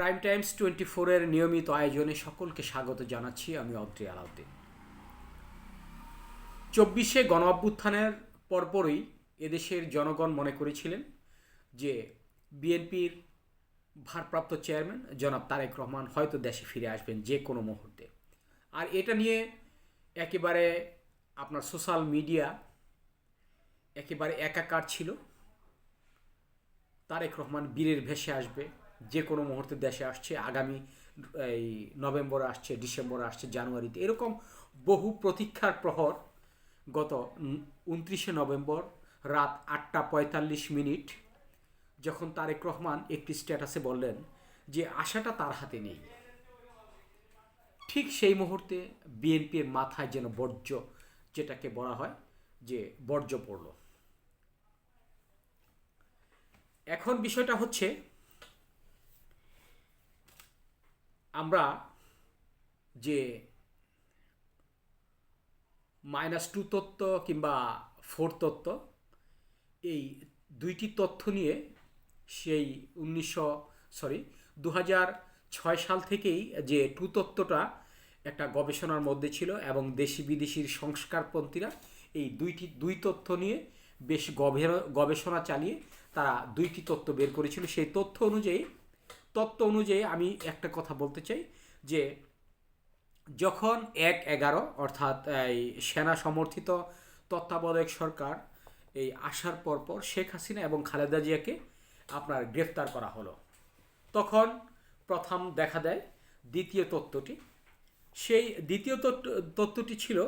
Prime Times twenty ফোরের নিয়মিত আয়োজনে সকলকে স্বাগত জানাচ্ছি আমি অদ্রি আলাউদ্দিন। চব্বিশে গণ অভ্যুত্থানের পরপরই এদেশের জনগণ মনে করেছিলেন যে বিএনপির ভারপ্রাপ্ত চেয়ারম্যান জনাব তারেক রহমান হয়তো দেশে ফিরে আসবেন যে কোনো মুহূর্তে। আর এটা নিয়ে একেবারে আপনার সোশ্যাল মিডিয়া একেবারে একাকার ছিল। তারেক রহমান বীরের ভেসে আসবে যে কোনো মুহূর্তে দেশে আসছে, আগামী, এই নভেম্বর আসছে, ডিসেম্বর আসছে, জানুয়ারিতে। এরকম বহু প্রতীক্ষার প্রহর গত উনত্রিশে নভেম্বর রাত আটটা পঁয়তাল্লিশ মিনিট, যখন তারেক রহমান একটি স্ট্যাটাসে বললেন যে, আশাটা তার হাতে নেই। ঠিক সেই মুহূর্তে বিএনপির মাথায় যেন বর্জ্য, যেটাকে বলা হয়, যে বর্জ্য পড়ল। এখন বিষয়টা হচ্ছে আমরা যে মাইনাস টু তত্ত্ব কিংবা ফোর তত্ত্ব, এই দুইটি তথ্য নিয়ে সেই উনিশশো সরি দু ছয় সাল থেকেই যে টু তত্ত্বটা একটা গবেষণার মধ্যে ছিল এবং দেশি বিদেশির সংস্কারপন্থীরা এই দুইটি, দুই তথ্য নিয়ে বেশ গবেষণা চালিয়ে তারা দুইটি তথ্য বের করেছিল। সেই তথ্য অনুযায়ী তত্ত্ব অনুযায়ী আমি একটা কথা বলতে চাই যে যখন এক এগারো, অর্থাৎ এই সেনা সমর্থিত তত্ত্বাবধায়ক সরকার এই আসার পরপর শেখ হাসিনা এবং খালেদা জিয়াকে আপনার গ্রেফতার করা হলো, তখন প্রথম দেখা দেয় দ্বিতীয় তত্ত্বটি। সেই দ্বিতীয় তত্ত্বটি ছিল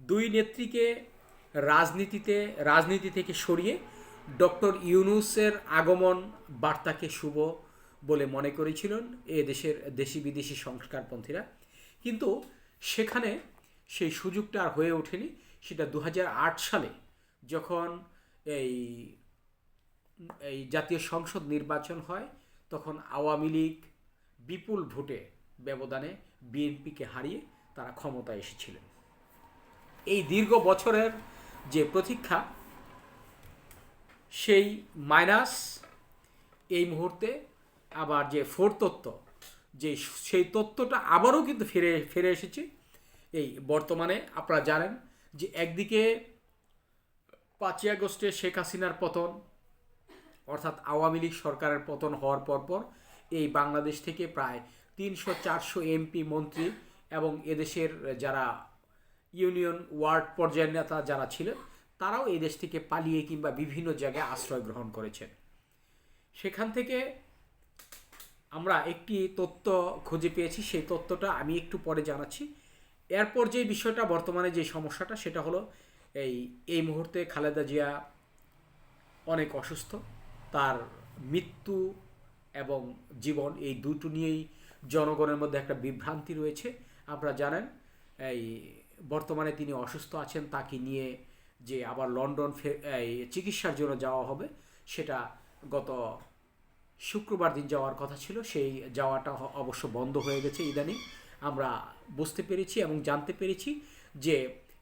দুই নেত্রীকে রাজনীতিতে, রাজনীতি থেকে সরিয়ে ডক্টর ইউনুসের আগমন বার্তাকে শুভ বলে মনে করেছিলেন এ দেশের দেশি বিদেশি সংস্কারপন্থীরা। কিন্তু সেখানে সেই সুযোগটা আর হয়ে ওঠেনি। সেটা দু হাজার আট সালে যখন এই এই জাতীয় সংসদ নির্বাচন হয়, তখন আওয়ামী লীগ বিপুল ভোটে ব্যবধানে বিএনপিকে হারিয়ে তারা ক্ষমতায় এসেছিলেন। এই দীর্ঘ বছরের যে প্রতীক্ষা, সেই মাইনাস এই মুহূর্তে আবার যে ফোর তত্ত্ব, যে সেই তত্ত্বটা আবারও কিন্তু ফিরে ফিরে এসেছে। এই বর্তমানে আপনারা জানেন যে একদিকে পাঁচই আগস্টে শেখ হাসিনার পতন, অর্থাৎ আওয়ামী লীগ সরকারের পতন হওয়ার পরপর এই বাংলাদেশ থেকে প্রায় তিনশো চারশো এমপি মন্ত্রী এবং এদেশের যারা ইউনিয়ন ওয়ার্ড পর্যায়ের নেতা যারা ছিলেন, তারাও এই দেশ থেকে পালিয়ে কিংবা বিভিন্ন জায়গায় আশ্রয় গ্রহণ করেছেন। সেখান থেকে আমরা একটি তথ্য খুঁজে পেয়েছি, সেই তথ্যটা আমি একটু পরে জানাচ্ছি। এরপর যে বিষয়টা, বর্তমানে যে সমস্যাটা, সেটা হলো এই এই মুহূর্তে খালেদা জিয়া অনেক অসুস্থ। তার মৃত্যু এবং জীবন, এই দুটো নিয়েই জনগণের মধ্যে একটা বিভ্রান্তি রয়েছে। আপনারা জানেন, এই বর্তমানে তিনি অসুস্থ আছেন, তাকে নিয়ে যে আবার লন্ডন এই চিকিৎসার জন্য যাওয়া হবে, সেটা গত শুক্রবার দিন যাওয়ার কথা ছিল, সেই যাওয়াটা অবশ্য বন্ধ হয়ে গেছে ইদানিং। আমরা বুঝতে পেরেছি এবং জানতে পেরেছি যে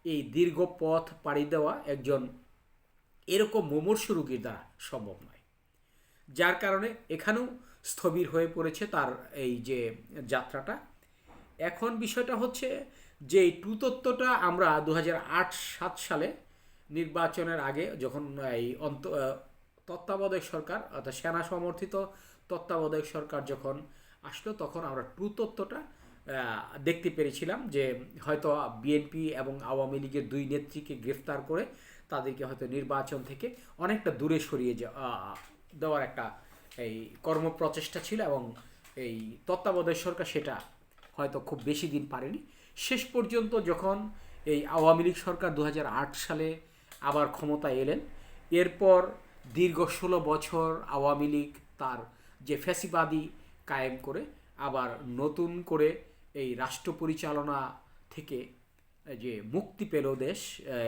এই দীর্ঘ পথ পাড়ি দেওয়া একজন এরকম মুমূর্ষু রুগীর দ্বারা সম্ভব নয়। যার কারণে এখানেও স্থবির হয়ে পড়েছে তার এই যে যাত্রাটা। এখন বিষয়টা হচ্ছে যে এই টু তত্ত্বটা আমরা দু সাত সালে নির্বাচনের আগে যখন এই অন্ত তত্ত্বাবধায়ক সরকার, অর্থাৎ সেনা সমর্থিত তত্ত্বাবধায়ক সরকার যখন আসলো, তখন আমরা টু তত্ত্বটা দেখতে পেরেছিলাম যে হয়তো বিএনপি এবং আওয়ামী লীগের দুই নেত্রীকে গ্রেফতার করে তাদেরকে হয়তো নির্বাচন থেকে অনেকটা দূরে সরিয়ে দেওয়ার একটা এই কর্মপ্রচেষ্টা ছিল এবং এই তত্ত্বাবধায়ক সরকার সেটা হয়তো খুব বেশি দিন পারেনি। শেষ পর্যন্ত যখন এই আওয়ামী লীগ সরকার দু হাজার আট সালে আবার ক্ষমতায় এলেন, এরপর দীর্ঘ ষোলো বছর আওয়ামী লীগ তার যে ফ্যাসিবাদী কায়েম করে, আবার নতুন করে এই রাষ্ট্র পরিচালনা থেকে যে মুক্তি পেল দেশ,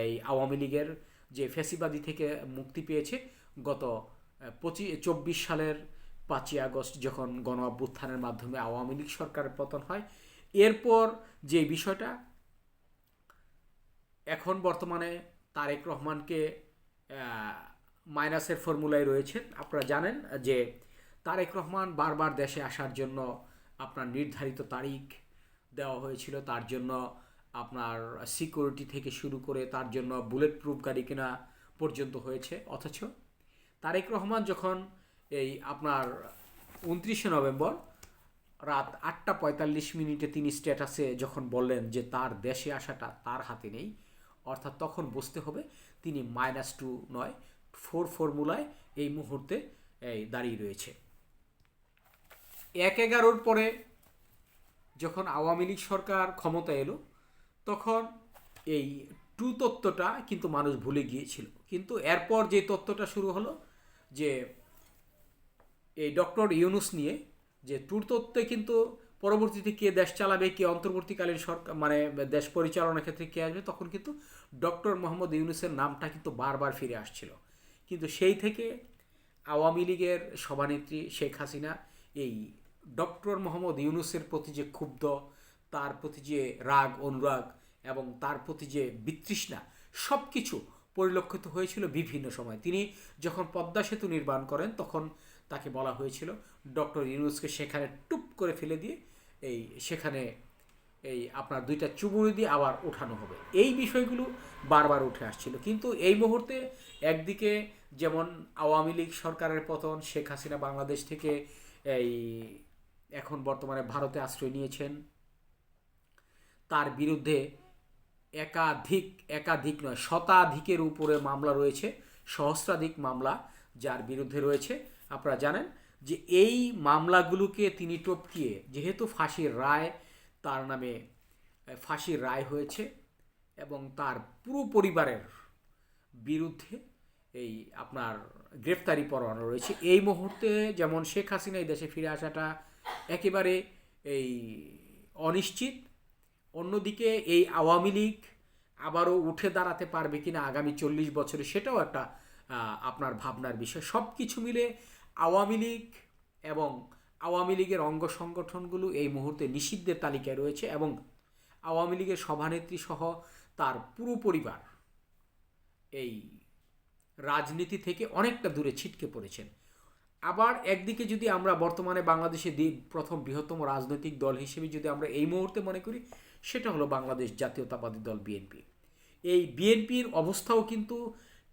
এই আওয়ামী লীগের যে ফ্যাসিবাদী থেকে মুক্তি পেয়েছে, গত পঁচিশ চব্বিশ সালের পাঁচই আগস্ট যখন গণ অভ্যুত্থানের মাধ্যমে আওয়ামী লীগ সরকারের পতন হয়, এরপর যে বিষয়টা, এখন বর্তমানে তারেক রহমানকে মাইনাসের ফর্মুলায় রয়েছেন। আপনারা জানেন যে তারেক রহমান বারবার দেশে আসার জন্য আপনার নির্ধারিত তারিখ দেওয়া হয়েছিল, তার জন্য আপনার সিকিউরিটি থেকে শুরু করে তার জন্য বুলেট প্রুফ গাড়ি কেনা পর্যন্ত হয়েছে। অথচ তারেক রহমান যখন এই আপনার উনত্রিশে নভেম্বর রাত আটটা পঁয়তাল্লিশ মিনিটে তিনি স্ট্যাটাসে যখন বললেন যে তার দেশে আসাটা তার হাতে নেই, অর্থাৎ তখন বুঝতে হবে তিনি মাইনাস টু নয় ফোর ফর্মুলায় এই মুহূর্তে, এই দাঁড়িয়ে রয়েছে। এক এগারোর পরে যখন আওয়ামী লীগ সরকার ক্ষমতা এলো, তখন এই টু তত্ত্বটা কিন্তু মানুষ ভুলে গিয়েছিল। কিন্তু এরপর যে তত্ত্বটা শুরু হলো, যে এই ডক্টর ইউনুস নিয়ে যে ট্যুর তত্ত্বে কিন্তু পরবর্তীতে কে দেশ চালাবে, কে অন্তর্বর্তীকালীন সরকার মানে দেশ পরিচালনার ক্ষেত্রে কে আসবে, তখন কিন্তু ডক্টর মোহাম্মদ ইউনুসের নামটা কিন্তু বারবার ফিরে আসছিল। কিন্তু সেই থেকে আওয়ামী লীগের সভানেত্রী শেখ হাসিনা, এই ডক্টর মোহাম্মদ ইউনুসের প্রতি যে ক্ষুব্ধ, তার প্রতি যে রাগ, অনুরাগ এবং তার প্রতি যে বিতৃষ্ণা সব কিছু পরিলক্ষিত হয়েছিল বিভিন্ন সময়। তিনি যখন পদ্মা সেতু নির্মাণ করেন, তখন তাকে বলা হয়েছিল, ডক্টর ইউনুসকে সেখানে টুপ করে ফেলে দিয়ে এই সেখানে এই আপনার দুইটা চুবুরি দিয়ে আবার ওঠানো হবে। এই বিষয়গুলো বারবার উঠে আসছিল। কিন্তু এই মুহূর্তে একদিকে যেমন আওয়ামী লীগ সরকারের পতন, শেখ হাসিনা বাংলাদেশ থেকে এই এখন বর্তমানে ভারতে আশ্রয় নিয়েছেন, তার বিরুদ্ধে একাধিক একাধিক নয়, শতাধিকের উপরে মামলা রয়েছে, সহস্রাধিক মামলা যার বিরুদ্ধে রয়েছে। আপনারা জানেন যে এই মামলাগুলোকে তিনি টপকিয়ে, যেহেতু ফাঁসির রায় তার নামে ফাঁসির রায় হয়েছে এবং তার পুরো পরিবারের বিরুদ্ধে এই আপনার গ্রেফতারি পরোয়ানা রয়েছে। এই মুহূর্তে যেমন শেখ হাসিনা এই দেশে ফিরে আসাটা একেবারে এই অনিশ্চিত, অন্যদিকে এই আওয়ামী লীগ আবারও উঠে দাঁড়াতে পারবে কিনা আগামী চল্লিশ বছরে সেটাও একটা আপনার ভাবনার বিষয়। সব কিছু মিলে আওয়ামী লীগ এবং আওয়ামী লীগের অঙ্গ সংগঠনগুলো এই মুহূর্তে নিষিদ্ধের তালিকায় রয়েছে এবং আওয়ামী লীগের সভানেত্রী সহ তার পুরো পরিবার এই রাজনীতি থেকে অনেকটা দূরে ছিটকে পড়েছেন। আবার একদিকে যদি আমরা বর্তমানে বাংলাদেশে প্রথম বৃহত্তম রাজনৈতিক দল হিসেবে যদি আমরা এই মুহূর্তে মনে করি, সেটা হলো বাংলাদেশ জাতীয়তাবাদী দল বিএনপি এই বিএনপির অবস্থাও কিন্তু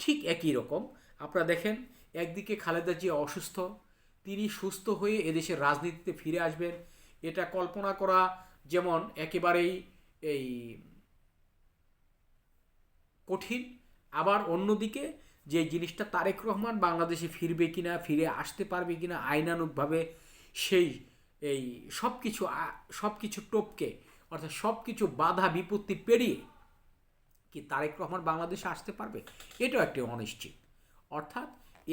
ঠিক একই রকম। আপনারা দেখেন, একদিকে খালেদা জিয়া অসুস্থ তিনি সুস্থ হয়ে এদেশের রাজনীতিতে ফিরে আসবেন। এটা কল্পনা করা যেমন একেবারেই এই কঠিন। আবার অন্যদিকে যে জিনিসটা তারেক রহমান বাংলাদেশে ফিরবে কিনা, ফিরে আসতে পারবে কিনা আইনানুকভাবে সেই এই সব কিছু সব কিছু টপকে, অর্থাৎ সব কিছু বাধা বিপত্তি পেরিয়ে কি তারেক রহমান বাংলাদেশে আসতে পারবে? এটাও একটি অনিশ্চিত। অর্থাৎ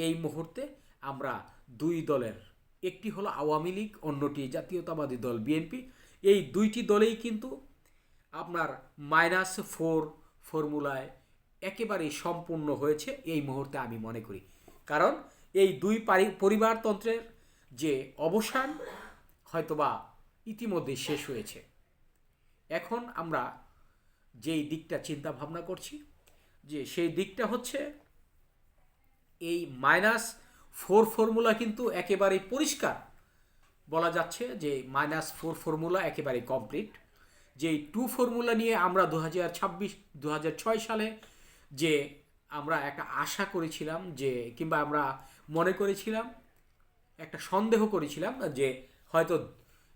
এই মুহূর্তে আমরা দুই দলের। একটি হলো আওয়ামী লীগ, অন্যটি জাতীয়তাবাদী দল, বিএনপি। এই দুইটি দলেই কিন্তু আপনার মাইনাস ফোর ফর্মুলায় একেবারেই সম্পূর্ণ হয়েছে এই মুহূর্তে আমি মনে করি। কারণ এই দুই পরিবারতন্ত্রের যে অবসান হয়তোবা ইতিমধ্যে শেষ হয়েছে। এখন আমরা যেই দিকটা চিন্তা ভাবনা করছি, যে সেই দিকটা হচ্ছে এই মাইনাস ফোর ফর্মুলা কিন্তু একেবারেই পরিষ্কার। বলা যাচ্ছে যে মাইনাস ফোর ফর্মুলা একেবারেই কমপ্লিট। যেই টু ফর্মুলা নিয়ে আমরা দু হাজার ছাব্বিশ দু হাজার ছয় সালে যে আমরা একটা আশা করেছিলাম যে, কিংবা আমরা মনে করেছিলাম, একটা সন্দেহ করেছিলাম যে হয়তো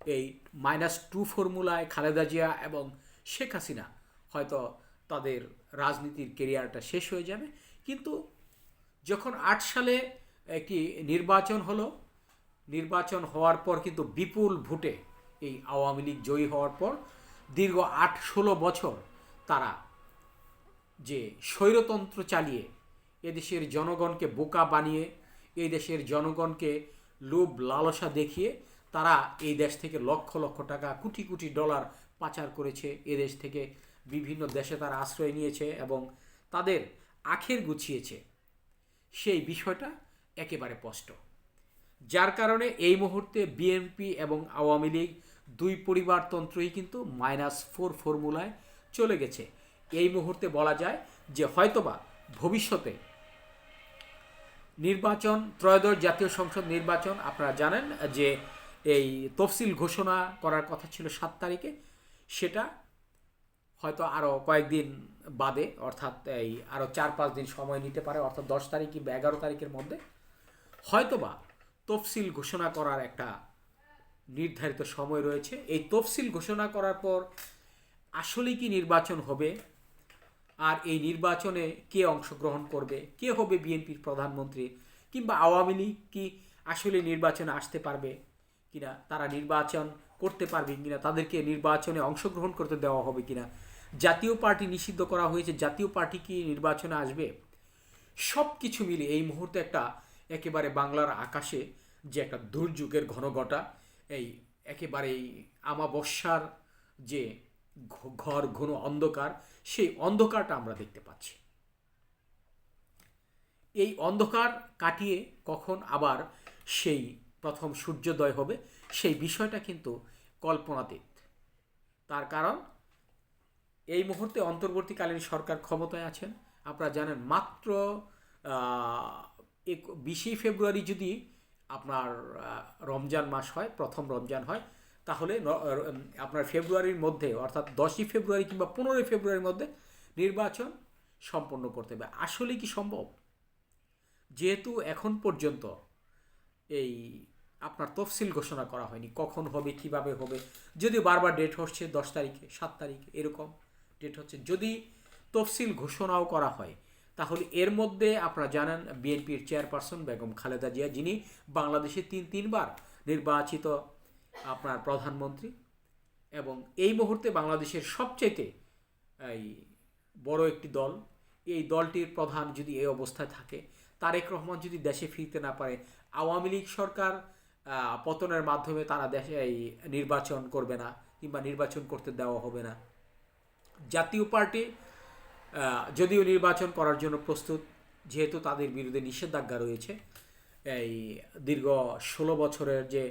এই মাইনাস টু ফর্মুলায় খালেদা জিয়া এবং শেখ হাসিনা হয়তো তাদের রাজনীতির কেরিয়ারটা শেষ হয়ে যাবে। কিন্তু যখন আট সালে একটি নির্বাচন হলো? নির্বাচন হওয়ার পর কিন্তু বিপুল ভোটে এই আওয়ামী লীগ জয়ী হওয়ার পর দীর্ঘ আট ষোলো বছর তারা যে স্বৈরতন্ত্র চালিয়ে এদেশের জনগণকে বোকা বানিয়ে, এই দেশের জনগণকে লোভ লালসা দেখিয়ে তারা এই দেশ থেকে লক্ষ লক্ষ টাকা, কোটি কোটি ডলার পাচার করেছে। এদেশ থেকে বিভিন্ন দেশে তারা আশ্রয় নিয়েছে এবং তাদের আখের গুছিয়েছে। সেই বিষয়টা একেবারে স্পষ্ট। যার কারণে এই মুহূর্তে বিএনপি এবং আওয়ামী লীগ দুই পরিবারতন্ত্রই কিন্তু মাইনাস ফোর ফর্মুলায় চলে গেছে। এই মুহূর্তে বলা যায় যে হয়তোবা ভবিষ্যতে নির্বাচন, ত্রয়োদশ জাতীয় সংসদ নির্বাচন, আপনারা জানেন যে এই তফসিল ঘোষণা করার কথা ছিল সাত তারিখে, সেটা হয়তো আরও কয়েকদিন বাদে, অর্থাৎ এই আরও চার পাঁচ দিন সময় নিতে পারে, অর্থাৎ দশ তারিখ কিংবা এগারো তারিখের মধ্যে হয়তোবা তফসিল ঘোষণা করার একটা নির্ধারিত সময় রয়েছে। এই তফসিল ঘোষণা করার পর আসলে কি নির্বাচন হবে আর এই নির্বাচনে কে অংশগ্রহণ করবে? কে হবে বিএনপির প্রধানমন্ত্রী? কিংবা আওয়ামী লীগ কি আসলে নির্বাচনে আসতে পারবে কিনা? তারা নির্বাচন করতে পারবে কিনা? তাদেরকে নির্বাচনে অংশগ্রহণ করতে দেওয়া হবে কিনা? জাতীয় পার্টি নিষিদ্ধ করা হয়েছে। জাতীয় পার্টি কি নির্বাচনে আসবে? সব কিছু মিলে এই মুহূর্তে একটা একেবারে বাংলার আকাশে যে একটা দুর্যোগের ঘনঘটা, এই একেবারে আমাবস্যার যে ঘর, ঘন অন্ধকার, সেই অন্ধকারটা আমরা দেখতে পাচ্ছি। এই অন্ধকার কাটিয়ে কখন আবার সেই প্রথম সূর্যোদয় হবে, সেই বিষয়টা কিন্তু কল্পনাতীত তার কারণ, এই মুহূর্তে অন্তর্বর্তীকালীন সরকার ক্ষমতায় আছেন। আপনারা জানেন মাত্র বিশে ফেব্রুয়ারি যদি আপনার রমজান মাস হয়, প্রথম রমজান হয়, তাহলে আপনার ফেব্রুয়ারির মধ্যে, অর্থাৎ দশই ফেব্রুয়ারি কিংবা পনেরোই ফেব্রুয়ারির মধ্যে নির্বাচন সম্পন্ন করতে হবে। আসলে কি সম্ভব? যেহেতু এখন পর্যন্ত এই আপনার তফসিল ঘোষণা করা হয়নি, কখন হবে, কীভাবে হবে যদি বারবার ডেট হচ্ছে দশ তারিখে, সাত তারিখে, এরকম ডেট হচ্ছে। যদি তফসিল ঘোষণাও করা হয় তাহলে এর মধ্যে আপনারা জানেন বিএনপির চেয়ারপারসন বেগম খালেদা জিয়া, যিনি বাংলাদেশে তিন তিনবার নির্বাচিত আপনার প্রধানমন্ত্রী এবং এই মুহূর্তে বাংলাদেশের সবচেয়ে এই বড় একটি দল। এই দলটির প্রধান যদি এই অবস্থায় থাকে, তারেক রহমান যদি দেশে ফিরতে না পারে, আওয়ামী লীগ সরকার পতনের মাধ্যমে তারা দেশে এই নির্বাচন করবে না কিংবা নির্বাচন করতে দেওয়া হবে না। জাতীয় পার্টি যদিও নির্বাচন করার জন্য প্রস্তুত, যেহেতু তাদের বিরুদ্ধে নিষেধাজ্ঞা রয়েছে, এই দীর্ঘ ষোলো বছরের যে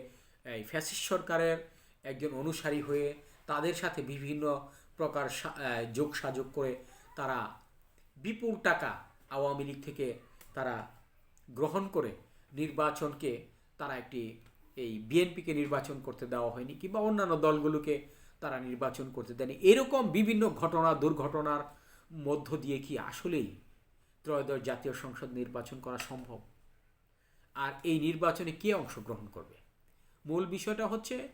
এই ফ্যাসিস্ট সরকারের একজন অনুসারী হয়ে তাদের সাথে বিভিন্ন প্রকার যোগ সাযোগ করে তারা বিপুল টাকা আওয়ামী লীগ থেকে তারা গ্রহণ করে নির্বাচনকে তারা একটি এই বিএনপিকে নির্বাচন করতে দেওয়া হয়নি কিংবা অন্যান্য দলগুলোকে তারা নির্বাচন করতে দেয়নি। এরকম বিভিন্ন ঘটনা, দুর্ঘটনার মধ্য দিয়ে কি আসলেই ত্রয়োদশ জাতীয় সংসদ নির্বাচন করা সম্ভব? আর এই নির্বাচনে কে অংশগ্রহণ করবে? মূল বিষয়টা হচ্ছে,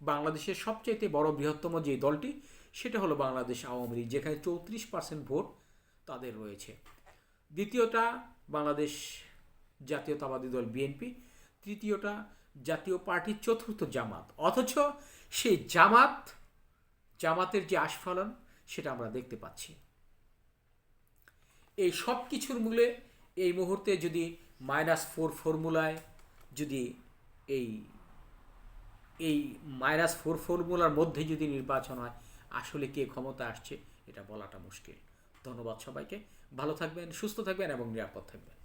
বাংলাদেশের সবচেয়ে বড় বৃহত্তম যে দলটি, সেটা হলো বাংলাদেশ আওয়ামী লীগ, যেখানে চৌত্রিশ পার্সেন্ট ভোট তাদের রয়েছে। দ্বিতীয়টা বাংলাদেশ জাতীয়তাবাদী দল বিএনপি, তৃতীয়টা জাতীয় পার্টি চতুর্থ জামাত। অথচ সেই জামাত, জামাতের যে আস্ফালন, সেটা আমরা দেখতে পাচ্ছি। এই সব কিছুর মূলে এই মুহূর্তে যদি মাইনাস ফোর ফর্মুলায় যদি এই এই মাইনাস ফোর ফর্মুলার মধ্যে যদি নির্বাচন হয়, আসলে কে ক্ষমতা আসছে, এটা বলাটা মুশকিল। ধন্যবাদ সবাইকে। ভালো থাকবেন, সুস্থ থাকবেন এবং নিরাপদ থাকবেন।